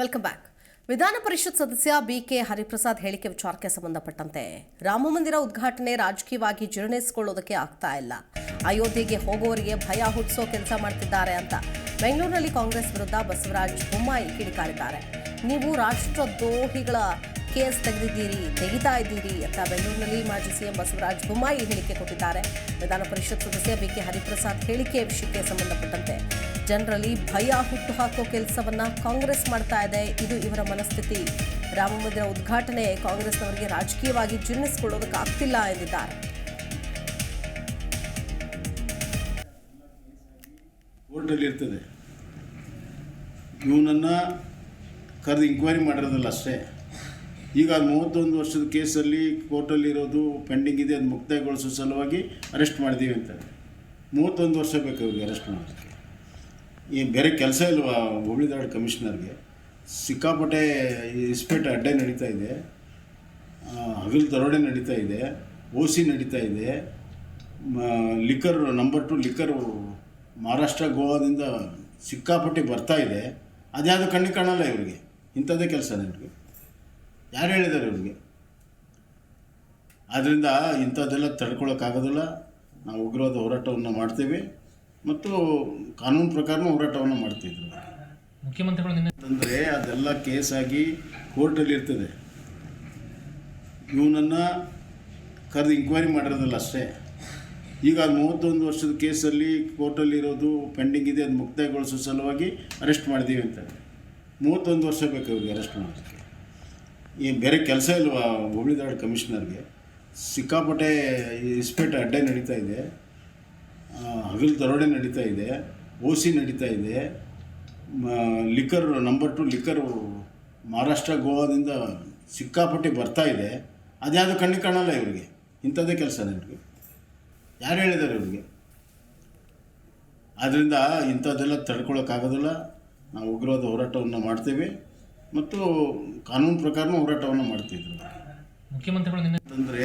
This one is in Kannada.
Welcome back. ವಿಧಾನ ಪರಿಷತ್ ಸದಸ್ಯ ಬಿಕೆ ಹರಿಪ್ರಸಾದ್ ಹೇಳಿಕೆ ವಿಚಾರಕ್ಕೆ ಸಂಬಂಧಪಟ್ಟಂತೆ ರಾಮ ಮಂದಿರ ಉದ್ಘಾಟನೆ ರಾಜಕೀಯವಾಗಿ ಜೀರ್ಣಿಸಿಕೊಳ್ಳೋದಕ್ಕೆ ಆಗ್ತಾ ಇಲ್ಲ. ಅಯೋಧ್ಯೆಗೆ ಹೋಗುವವರಿಗೆ ಭಯ ಹುಟ್ಟಿಸೋ ಕೆಲಸ ಮಾಡ್ತಿದ್ದಾರೆ ಅಂತ ಬೆಂಗಳೂರಿನಲ್ಲಿ ಕಾಂಗ್ರೆಸ್ ವಿರುದ್ಧ ಬಸವರಾಜ್ ಬೊಮ್ಮಾಯಿ ಕಿಡಿಕಾರಿದ್ದಾರೆ. ನೀವು ರಾಷ್ಟ್ರದ್ರೋಹಿಗಳ ಕೇಸ್ ತೆಗೆದಿದ್ದೀರಿ, ತೆಗಿತಾ ಇದ್ದೀರಿ ಅಂತ ಬೆಂಗಳೂರಿನಲ್ಲಿ ಮಾಜಿ ಸಿಎಂ ಬಸವರಾಜ ಬೊಮ್ಮಾಯಿ ಹೇಳಿಕೆ ಕೊಟ್ಟಿದ್ದಾರೆ. ವಿಧಾನ ಪರಿಷತ್ ಸದಸ್ಯ ಬಿಕೆ ಹರಿಪ್ರಸಾದ್ ಹೇಳಿಕೆ ವಿಷಯಕ್ಕೆ ಸಂಬಂಧಪಟ್ಟಂತೆ ಜನರಲ್ಲಿ ಭಯ ಹುಟ್ಟು ಹಾಕೋ ಕೆಲಸವನ್ನ ಕಾಂಗ್ರೆಸ್ ಮಾಡ್ತಾ ಇದೆ. ಇದು ಇವರ ಮನಸ್ಥಿತಿ. ರಾಮಮಂದಿರ ಉದ್ಘಾಟನೆ ಕಾಂಗ್ರೆಸ್ನವರಿಗೆ ರಾಜಕೀಯವಾಗಿ ಜೀರ್ಣಿಸಿಕೊಳ್ಳೋದಕ್ಕೆ ಆಗ್ತಿಲ್ಲ ಎಂದಿದ್ದಾರೆ. ಇರ್ತದೆ. ಇವನನ್ನು ಕರೆದು ಇಂಕ್ವೈರಿ ಮಾಡಿರೋದಲ್ಲ ಅಷ್ಟೇ. ಈಗ ಮೂವತ್ತೊಂದು ವರ್ಷದ ಕೇಸಲ್ಲಿ ಕೋರ್ಟಲ್ಲಿ ಇರೋದು ಪೆಂಡಿಂಗ್ ಇದೆ, ಅದು ಮುಕ್ತಾಯಗೊಳಿಸೋ ಸಲುವಾಗಿ ಅರೆಸ್ಟ್ ಮಾಡಿದ್ದೀವಿ ಅಂತ. ಮೂವತ್ತೊಂದು ವರ್ಷ ಬೇಕು ಅವ್ರಿಗೆ ಅರೆಸ್ಟ್ ಮಾಡೋದಕ್ಕೆ. ಈ ಬೇರೆ ಕೆಲಸ ಇಲ್ವಾ ಹುಬ್ಳಿದಾಡ್ ಕಮಿಷನರ್ಗೆ. ಸಿಕ್ಕಾಪಟ್ಟೆ ಈ ಇಸ್ಪೇಟ್ ಅಡ್ಡೆ ನಡೀತಾ ಇದೆ. ಹಗಲು ದರೋಡೆ ನಡೀತಾ ಇದೆ. ಓ ಸಿ ನಡೀತಾ ಇದೆ. Liquor number two liquor Maharashtra, ಗೋವಾದಿಂದ ಸಿಕ್ಕಾಪಟ್ಟೆ ಬರ್ತಾ ಇದೆ. ಅದ್ಯಾವುದು ಕಣ್ಣಿಗೆ ಕಾಣಲ್ಲ ಇವ್ರಿಗೆ. ಇಂಥದ್ದೇ ಕೆಲಸ ನಿಮಗೆ. ಯಾರು ಹೇಳಿದ್ದಾರೆ ಇವ್ರಿಗೆ? ಆದ್ದರಿಂದ ಇಂಥದ್ದೆಲ್ಲ ತಡ್ಕೊಳ್ಳೋಕ್ಕಾಗೋದಿಲ್ಲ ನಾವು ಉಗ್ರವಾದ ಹೋರಾಟವನ್ನು ಮಾಡ್ತೇವೆ. ಮತ್ತು ಕಾನೂನು ಪ್ರಕಾರನೂ ಹೋರಾಟವನ್ನು ಮಾಡ್ತಿದ್ರು. ಮುಖ್ಯಮಂತ್ರಿಗಳು ನಿನ್ನೆ ಅಂದರೆ ಅದೆಲ್ಲ ಕೇಸಾಗಿ ಕೋರ್ಟಲ್ಲಿ ಇರ್ತದೆ. ಇವನನ್ನು ಕರೆದು ಇಂಕ್ವೈರಿ ಮಾಡಿರೋದಲ್ಲ ಅಷ್ಟೇ. ಈಗ ಮೂವತ್ತೊಂದು ವರ್ಷದ ಕೇಸಲ್ಲಿ ಕೋರ್ಟಲ್ಲಿ ಇರೋದು ಪೆಂಡಿಂಗ್ ಇದೆ ಅದು ಮುಕ್ತಾಯಗೊಳಿಸೋ ಸಲುವಾಗಿ ಅರೆಸ್ಟ್ ಮಾಡಿದ್ದೀವಿ ಅಂತ. ಮೂವತ್ತೊಂದು ವರ್ಷ ಬೇಕು ಅವ್ರಿಗೆ ಅರೆಸ್ಟ್ ಮಾಡೋದಕ್ಕೆ. ಈ ಬೇರೆ ಕೆಲಸ ಇಲ್ವಾ ಹುಬ್ಳಿದಾಡ್ ಕಮಿಷನರ್ಗೆ ಸಿಕ್ಕಾಪಟ್ಟೆ ಇಸ್ಪೇಟ್ ಅಡ್ಡೆ ನಡೀತಾ ಇದೆ. ಹಗಲು ದರೋಡೆ ನಡೀತಾ ಇದೆ ಓ ಸಿ ನಡೀತಾ ಇದೆ. Liquor number two liquor Maharashtra ಗೋವಾದಿಂದ ಸಿಕ್ಕಾಪಟ್ಟೆ ಬರ್ತಾ ಇದೆ. ಅದ್ಯಾವುದು ಕಣ್ಣಿಗೆ ಕಾಣಲ್ಲ ಇವರಿಗೆ. ಇಂಥದ್ದೇ ಕೆಲಸ ನಿಮಗೆ. ಯಾರು ಹೇಳಿದ್ದಾರೆ ಇವರಿಗೆ? ಆದ್ದರಿಂದ ಇಂಥದ್ದೆಲ್ಲ ತಡ್ಕೊಳ್ಳೋಕ್ಕಾಗೋದಿಲ್ಲ ನಾವು ಉಗ್ರವಾದ ಹೋರಾಟವನ್ನು ಮಾಡ್ತೇವೆ. ಮತ್ತು ಕಾನೂನು ಪ್ರಕಾರನೂ ಹೋರಾಟವನ್ನು ಮಾಡ್ತಿದ್ರು. ಮುಖ್ಯಮಂತ್ರಿಗಳು ಅಂತಂದರೆ ಅಂದರೆ